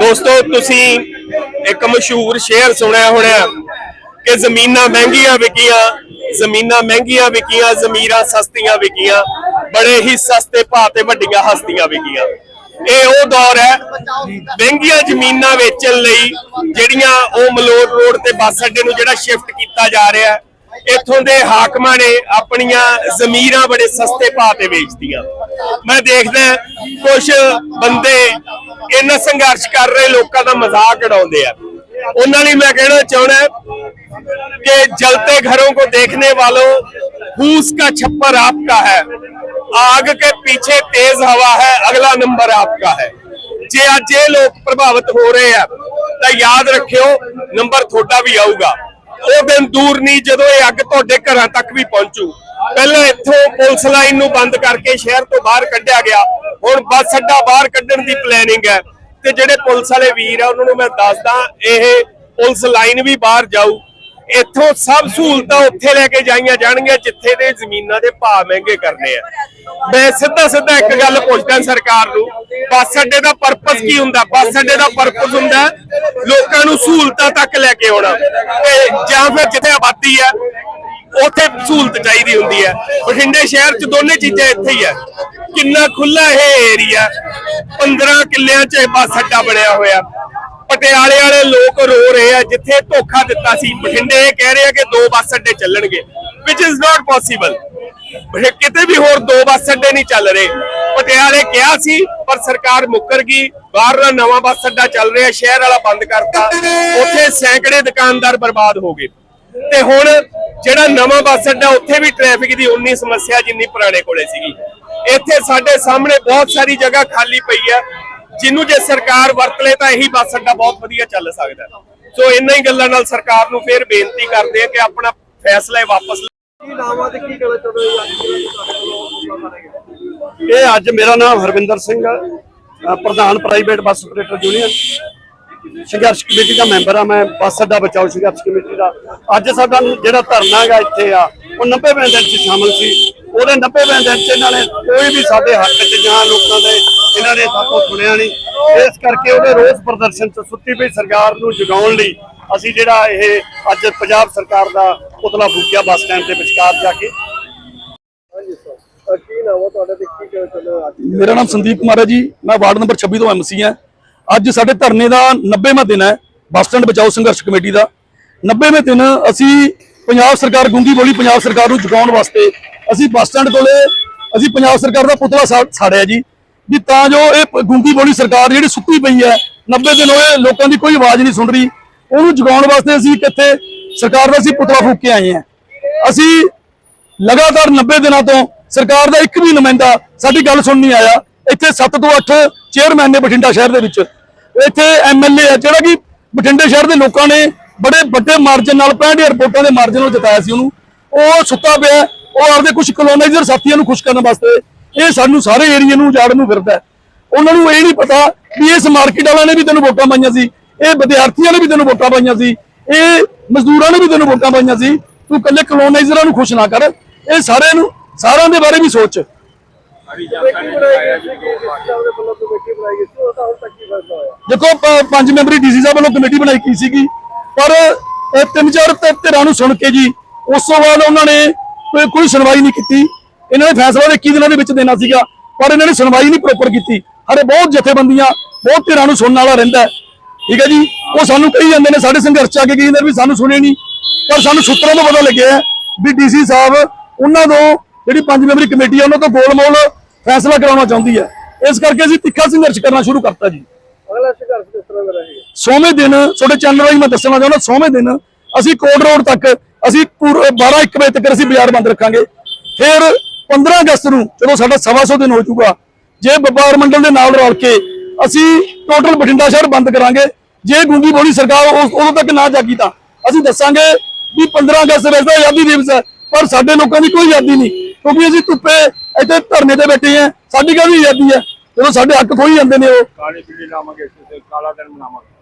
ਦੋਸਤੋ, ਤੁਸੀਂ ਇੱਕ ਮਸ਼ਹੂਰ ਸ਼ੇਅਰ ਸੁਣਿਆ ਹੋਣਾ ਕਿ ਜ਼ਮੀਨਾਂ ਮਹਿੰਗੀਆਂ ਵਿਕੀਆਂ, ਜ਼ਮੀਨਾਂ ਮਹਿੰਗੀਆਂ ਵਿਕੀਆਂ, ਜ਼ਮੀਰਾਂ ਸਸਤੀਆਂ ਵਿਕੀਆਂ, ਬੜੇ ਹੀ ਸਸਤੇ ਭਾਅ ਤੇ ਵੱਡੀਆਂ ਹਸਤੀਆਂ ਵਿਕੀਆਂ। ਇਹ ਉਹ ਦੌਰ ਹੈ ਮਹਿੰਗੀਆਂ ਜ਼ਮੀਨਾਂ ਵੇਚਣ ਲਈ ਜਿਹੜੀਆਂ ਉਹ ਮਲੋਟ ਰੋਡ ਤੇ ਬੱਸ ਅੱਡੇ ਨੂੰ ਜਿਹੜਾ ਸ਼ਿਫਟ ਕੀਤਾ ਜਾ ਰਿਹਾ ਹੈ, ਇੱਥੋਂ ਦੇ ਹਾਕਮਾਂ ਨੇ ਆਪਣੀਆਂ ਜ਼ਮੀਰਾਂ ਬੜੇ ਸਸਤੇ ਭਾਅ ਤੇ ਵੇਚਦੀਆਂ ਮੈਂ ਦੇਖਦਾ ਕੁਝ ਬੰਦੇ ਇਹਨਾਂ ਸੰਘਰਸ਼ ਕਰ ਰਹੇ ਲੋਕਾਂ ਦਾ ਮਜ਼ਾਕ ਉਡਾਉਂਦੇ ਆ ਉਹਨਾਂ ਲਈ ਮੈਂ ਕਹਿਣਾ ਚਾਹਣਾ कि जलते घरों को देखने वालों फूस का छप्पर आपका है आग के पीछे तेज हवा है अगला नंबर आपका है ਜੇ ਅੱਜ ਇਹ ਲੋਕ ਪ੍ਰਭਾਵਿਤ ਹੋ ਰਹੇ ਆ ਤਾਂ ਯਾਦ ਰੱਖਿਓ ਨੰਬਰ ਤੁਹਾਡਾ ਵੀ ਆਊਗਾ ਉਹ ਦਿਨ ਦੂਰ ਨਹੀਂ ਜਦੋਂ ਇਹ ਅੱਗ ਤੁਹਾਡੇ ਘਰਾਂ ਤੱਕ ਵੀ ਪਹੁੰਚੂ ਪਹਿਲਾਂ ਇੱਥੋਂ ਪੁਲਿਸ ਲਾਈਨ ਨੂੰ ਬੰਦ ਕਰਕੇ ਸ਼ਹਿਰ ਤੋਂ ਬਾਹਰ ਕੱਢਿਆ ਗਿਆ। ਹੁਣ ਬੱਸ ਅੱਡਾ ਬਾਹਰ ਕੱਢਣ ਦੀ ਪਲੈਨਿੰਗ ਹੈ। ਤੇ ਜਿਹੜੇ ਪੁਲਿਸ ਵਾਲੇ ਵੀਰ ਆ, ਉਹਨਾਂ ਨੂੰ ਮੈਂ ਦੱਸਦਾ, ਇਹ ਪੁਲਿਸ ਲਾਈਨ ਵੀ ਬਾਹਰ ਜਾਊ। ਇੱਥੋਂ ਸਭ ਸਹੂਲਤਾਂ ਉੱਥੇ ਲੈ ਕੇ ਜਾਈਆਂ ਜਾਣਗੀਆਂ, ਜਿੱਥੇ ਦੇ ਜ਼ਮੀਨਾਂ ਦੇ ਭਾਅ ਮਹਿੰਗੇ ਕਰਨੇ ਆ। ਮੈਂ ਸਿੱਧਾ ਸਿੱਧਾ ਇੱਕ ਗੱਲ ਪੁੱਛਦਾ ਸਰਕਾਰ ਨੂੰ ਬੱਸ ਅੱਡੇ ਦਾ ਪਰਪਸ ਕੀ ਹੁੰਦਾ? ਬੱਸ ਅੱਡੇ ਦਾ ਪਰਪਸ ਹੁੰਦਾ ਲੋਕਾਂ ਨੂੰ ਸਹੂਲਤਾਂ ਤੱਕ ਲੈ ਕੇ ਆਉਣਾ। ਤੇ ਜਾਂ ਫਿਰ ਜਿੱਥੇ ਆਬਾਦੀ ਹੈ, ਉੱਥੇ ਸਹੂਲਤ ਚਾਹੀਦੀ ਹੁੰਦੀ ਹੈ। ਬਠਿੰਡੇ ਸ਼ਹਿਰ 'ਚ ਦੋਨੇ ਚੀਜ਼ਾਂ ਇੱਥੇ ਹੀ ਹੈ। ਕਿੰਨਾ ਖੁੱਲਾ ਇਹ ਏਰੀਆ 15 ਕਿੱਲਿਆਂ 'ਚ ਬੱਸ ਅੱਡਾ ਬਣਿਆ ਹੋਇਆ। ਪਟਿਆਲੇ ਵਾਲੇ ਲੋਕ ਰੋ ਰਹੇ ਆ, ਜਿੱਥੇ ਧੋਖਾ ਦਿੱਤਾ ਸੀ। ਬਠਿੰਡੇ ਇਹ ਕਹਿ ਰਹੇ ਆ ਕਿ ਦੋ ਬੱਸ ਅੱਡੇ ਚੱਲਣਗੇ ਵਿਚ ਇਜ਼ ਨਾਟ ਪੋਸੀਬਲ ਕਿਤੇ ਵੀ ਹੋਰ ਦੋ ਬੱਸ ਅੱਡੇ ਨਹੀਂ ਚੱਲ ਰਹੇ। ਪਟਿਆਲੇ ਕਿਹਾ ਸੀ, ਪਰ ਸਰਕਾਰ ਮੁੱਕਰ ਗਈ। ਬਾਹਰਲਾ ਨਵਾਂ ਬੱਸ ਅੱਡਾ ਚੱਲ ਰਿਹਾ, ਸ਼ਹਿਰ ਵਾਲਾ ਬੰਦ ਕਰਤਾ। ਉੱਥੇ ਸੈਂਕੜੇ ਦੁਕਾਨਦਾਰ ਬਰਬਾਦ ਹੋ ਗਏ। ਤੇ ਹੁਣ ਜਿਹੜਾ ਨਵਾਂ ਬੱਸ ਅੱਡਾ, ਉੱਥੇ ਵੀ ਟ੍ਰੈਫਿਕ ਦੀ ਉਨੀ ਸਮੱਸਿਆ ਜਿੰਨੀ ਪੁਰਾਣੇ ਕੋਲੇ ਸੀਗੀ। ਇੱਥੇ ਸਾਡੇ ਸਾਹਮਣੇ ਬਹੁਤ ਸਾਰੀ ਜਗ੍ਹਾ ਖਾਲੀ ਪਈ ਹੈ ਜਿਹਨੂੰ ਜੇ ਸਰਕਾਰ ਵਰਤ ਲੇ ਤਾਂ ਇਹੀ ਬੱਸ ਅੱਡਾ ਬਹੁਤ ਵਧੀਆ ਚੱਲ ਸਕਦਾ। ਸੋ ਇੰਨਾ ਹੀ ਗੱਲਾਂ ਨਾਲ ਸਰਕਾਰ ਨੂੰ ਫੇਰ ਬੇਨਤੀ ਕਰਦੇ ਆ ਕਿ ਆਪਣਾ ਫੈਸਲਾ ਵਾਪਸ ਲਓ। ਕੀ ਨਾਮ ਤੇ ਕੀ ਕਹਿਣਾ ਚਾਹੁੰਦੇ ਹੋ ਅੱਜ ਇਹ ਅੱਜ ਮੇਰਾ ਨਾਮ ਹਰਵਿੰਦਰ ਸਿੰਘ ਆ, ਪ੍ਰਧਾਨ ਪ੍ਰਾਈਵੇਟ ਬੱਸ ਆਪਰੇਟਰ ਯੂਨੀਅਨ। ਸੰਘਰਸ਼ ਕਮੇਟੀ ਦਾ ਮੈਂਬਰ ਆ ਮੈਂ। ਬੱਸ ਅੱਡਾ ਬਚਾਓ ਸੰਘਰਸ਼ ਕਮੇਟੀ ਦਾ। ਅੱਜ ਸਾਡਾ ਜਿਹੜਾ ਧਰਨਾ ਹੈਗਾ ਇੱਥੇ ਆ ਉਹ 90 ਦਿਨ ਚ ਸ਼ਾਮਲ ਸੀ। ਉਹਦੇ 90 ਦਿਨ ਚ ਇਹਨਾਂ ਨੇ ਕੋਈ ਵੀ ਸਾਡੇ ਹੱਕ ਚ ਜਾਂ ਲੋਕਾਂ ਦੇ ਇਹਨਾਂ ਨੇ ਸਾਥੋਂ ਸੁਣਿਆ ਨਹੀਂ। ਇਸ ਕਰਕੇ ਉਹਦੇ ਰੋਸ ਪ੍ਰਦਰਸ਼ਨ ਚ ਸੁੱਤੀ ਪਈ ਸਰਕਾਰ ਨੂੰ ਜਗਾਉਣ ਲਈ ਅਸੀਂ ਜਿਹੜਾ ਇਹ ਅੱਜ ਪੰਜਾਬ ਸਰਕਾਰ ਦਾ ਪੁਤਲਾ ਫੂਕਿਆ ਬੱਸ ਸਟੈਂਡ ਦੇ ਵਿਚਕਾਰ ਜਾ ਕੇ। ਤੁਹਾਡਾ ਤੇ ਕੀ ਕਹਿਣਾ ਅੱਜ? ਮੇਰਾ ਨਾਮ ਸੰਦੀਪ ਕੁਮਾਰ ਹੈ ਜੀ। ਮੈਂ ਵਾਰਡ ਨੰਬਰ 26 ਤੋਂ ਐਮਸੀ ਹਾਂ। ਅੱਜ ਸਾਡੇ ਧਰਨੇ ਦਾ 90ਵਾਂ ਦਿਨ ਹੈ। ਬੱਸ ਸਟੈਂਡ ਬਚਾਓ ਸੰਘਰਸ਼ ਕਮੇਟੀ ਦਾ। 90ਵੇਂ ਦਿਨ ਅਸੀਂ ਪੰਜਾਬ ਸਰਕਾਰ ਗੁੰਗੀ ਬੋਲੀ ਪੰਜਾਬ ਸਰਕਾਰ ਨੂੰ ਜਗਾਉਣ ਵਾਸਤੇ ਅਸੀਂ ਬੱਸ ਸਟੈਂਡ ਕੋਲੇ ਅਸੀਂ ਪੰਜਾਬ ਸਰਕਾਰ ਦਾ ਪੁਤਲਾ ਸਾ- ਸਾੜਿਆ ਜੀ। ਵੀ ਤਾਂ ਜੋ ਇਹ ਪ- ਗੁੰਗੀ ਬੋਲੀ ਸਰਕਾਰ ਜਿਹੜੀ ਸੁੱਤੀ ਪਈ ਹੈ 90 ਦਿਨ ਹੋਏ ਲੋਕਾਂ ਦੀ ਕੋਈ ਆਵਾਜ਼ ਨਹੀਂ ਸੁਣ ਰਹੀ। ਉਹਨੂੰ ਜਗਾਉਣ ਵਾਸਤੇ ਅਸੀਂ ਕਿੱਥੇ ਸਰਕਾਰ ਦਾ ਅਸੀਂ ਪੁਤਲਾ ਫੂਕ ਕੇ ਆਏ ਹਾਂ। ਅਸੀਂ ਲਗਾਤਾਰ 90 ਦਿਨਾਂ ਤੋਂ ਸਰਕਾਰ ਦਾ ਇੱਕ ਵੀ ਨੁਮਾਇੰਦਾ ਸਾਡੀ ਗੱਲ ਸੁਣ ਨਹੀਂ ਆਇਆ। ਇੱਥੇ 7 ਤੋਂ 8 ਚੇਅਰਮੈਨ ਨੇ ਬਠਿੰਡਾ ਸ਼ਹਿਰ ਦੇ ਵਿੱਚ। ਇੱਥੇ ਐਮਐਲਏ ਹੈ ਜਿਹੜਾ ਕਿ ਬਠਿੰਡੇ ਸ਼ਹਿਰ ਦੇ ਲੋਕਾਂ ਨੇ ਬੜੇ ਵੱਡੇ ਮਾਰਜਨ ਨਾਲ 65 ਰਿਪੋਰਟਾਂ ਦੇ ਮਾਰਜਨ ਨਾਲ ਜਿਤਾਇਆ ਸੀ ਉਹਨੂੰ। ਉਹ ਸੁੱਤਾ ਪਿਆ, ਉਹ ਆਪਦੇ ਕੁਝ ਕਲੋਨਾਈਜ਼ਰ ਸਾਥੀਆਂ ਨੂੰ ਖੁਸ਼ ਕਰਨ ਵਾਸਤੇ। ਇਹ ਸਾਨੂੰ ਸਾਰੇ ਏਰੀਏ ਨੂੰ ਉਜਾੜਨ ਨੂੰ ਫਿਰਦਾ। ਉਹਨਾਂ ਨੂੰ ਇਹ ਨਹੀਂ ਪਤਾ ਵੀ ਇਸ ਮਾਰਕੀਟ ਵਾਲਿਆਂ ਨੇ ਵੀ ਤੈਨੂੰ ਵੋਟਾਂ ਪਾਈਆਂ ਸੀ। ਇਹ ਵਿਦਿਆਰਥੀਆਂ ਨੇ ਵੀ ਤੈਨੂੰ ਵੋਟਾਂ ਪਾਈਆਂ ਸੀ। ਇਹ ਮਜ਼ਦੂਰਾਂ ਨੇ ਵੀ ਤੈਨੂੰ ਵੋਟਾਂ ਪਾਈਆਂ ਸੀ। ਤੂੰ ਇਕੱਲੇ ਕਲੋਨਾਈਜ਼ਰਾਂ ਨੂੰ ਖੁਸ਼ ਨਾ ਕਰ। ਇਹ ਸਾਰਿਆਂ ਨੂੰ ਸਾਰਿਆਂ ਦੇ ਬਾਰੇ ਵੀ ਸੋਚ। ਦੇਖੋ ਪੰਜ ਮੈਂਬਰੀ ਡੀਸੀ ਸਾਹਿਬ ਵੱਲੋਂ ਕਮੇਟੀ ਬਣਾਈ ਕੀ ਸੀਗੀ ਪਰ ਇਹ ਤਿੰਨ ਚਾਰ ਧਿਰਾਂ ਨੂੰ ਸੁਣ ਕੇ ਜੀ ਉਸ ਤੋਂ ਬਾਅਦ ਉਹਨਾਂ ਨੇ ਕੋਈ- ਕੋਈ ਸੁਣਵਾਈ ਨਹੀਂ ਕੀਤੀ। ਇਹਨਾਂ ਨੇ ਫੈਸਲਾ ਤਾਂ 21 ਦਿਨਾਂ ਦੇ ਵਿੱਚ ਦੇਣਾ ਸੀਗਾ ਪਰ ਇਹਨਾਂ ਨੇ ਸੁਣਵਾਈ ਨਹੀਂ ਪ੍ਰੋਪਰ ਕੀਤੀ। ਹਰੇ ਬਹੁਤ ਜਥੇਬੰਦੀਆਂ ਬਹੁਤ ਧਿਰਾਂ ਨੂੰ ਸੁਣਨ ਵਾਲਾ ਰਹਿੰਦਾ। ਠੀਕ ਹੈ ਜੀ? ਉਹ ਸਾਨੂੰ ਕਹੀ ਜਾਂਦੇ ਨੇ ਸਾਡੇ ਸੰਘਰਸ਼ ਆ ਕੇ ਕਹੀ ਜਾਂਦੇ ਵੀ ਸਾਨੂੰ ਸੁਣੇ ਨਹੀਂ। ਪਰ ਸਾਨੂੰ ਸੂਤਰਾਂ ਤੋਂ ਪਤਾ ਲੱਗਿਆ ਵੀ ਡੀਸੀ ਸਾਹਿਬ ਉਹਨਾਂ ਤੋਂ ਜਿਹੜੀ ਪੰਜ ਮੈਂਬਰੀ ਕਮੇਟੀ ਹੈ ਉਹਨਾਂ ਤੋਂ ਗੋਲਮੋਲ ਫੈਸਲਾ ਕਰਾਉਣਾ ਚਾਹੁੰਦੀ ਹੈ। ਇਸ ਕਰਕੇ ਅਸੀਂ ਤਿੱਖਾ ਸੰਘਰਸ਼ ਕਰਨਾ ਸ਼ੁਰੂ ਕਰਤਾ ਜੀ। ਅਗਲਾ ਸੰਘਰਸ਼ ਕਿਸ ਤਰ੍ਹਾਂ ਦਾ ਰਹੇਗਾ? ਸੋਵੇਂ ਦਿਨ ਤੁਹਾਡੇ ਚੈਨਲ ਰਾਹੀਂ ਮੈਂ ਦੱਸਣਾ ਚਾਹੁੰਦਾ ਸੋਵੇਂ ਦਿਨ ਅਸੀਂ ਕੋਟ ਰੋਡ ਤੱਕ ਅਸੀਂ 12 1 ਵਜੇ ਤੱਕ ਅਸੀਂ ਬਾਜ਼ਾਰ ਬੰਦ ਰੱਖਾਂਗੇ। ਫਿਰ 15 ਅਗਸਤ ਨੂੰ ਜਦੋਂ ਸਾਡਾ ਸਵਾ ਸੌ ਦਿਨ ਹੋ ਜਾਊਗਾ ਜੇ ਵਪਾਰ ਮੰਡਲ ਦੇ ਨਾਲ ਰਲ ਕੇ ਅਸੀਂ ਟੋਟਲ ਬਠਿੰਡਾ ਸ਼ਹਿਰ ਬੰਦ ਕਰਾਂਗੇ। ਜੇ ਗੁੰਗੀ ਬੋਲੀ ਸਰਕਾਰ ਉਸ ਉਦੋਂ ਤੱਕ ਨਾ ਜਾਗੀ ਤਾਂ ਅਸੀਂ ਦੱਸਾਂਗੇ ਵੀ 15 ਅਗਸਤ ਵੈਸੇ ਆਜ਼ਾਦੀ ਦਿਵਸ ਹੈ ਪਰ ਸਾਡੇ ਲੋਕਾਂ ਦੀ ਕੋਈ ਆਜ਼ਾਦੀ ਨਹੀਂ। ਕਿਉਂਕਿ ਅਸੀਂ ਧੁੱਪੇ ਇੱਥੇ ਧਰਨੇ ਤੇ ਬੈਠੇ ਆ ਸਾਡੀ ਕਾਹਦੀ ਆਜ਼ਾਦੀ ਹੈ? ਜਦੋਂ ਸਾਡੇ ਹੱਕ ਖੋਈ ਜਾਂਦੇ ਨੇ ਉਹ। ਕਾਲੀ ਪੀਲੀ ਲਾਵਾਂਗੇ ਕਾਲਾ ਦਿਨ ਮਨਾਵਾਂਗੇ।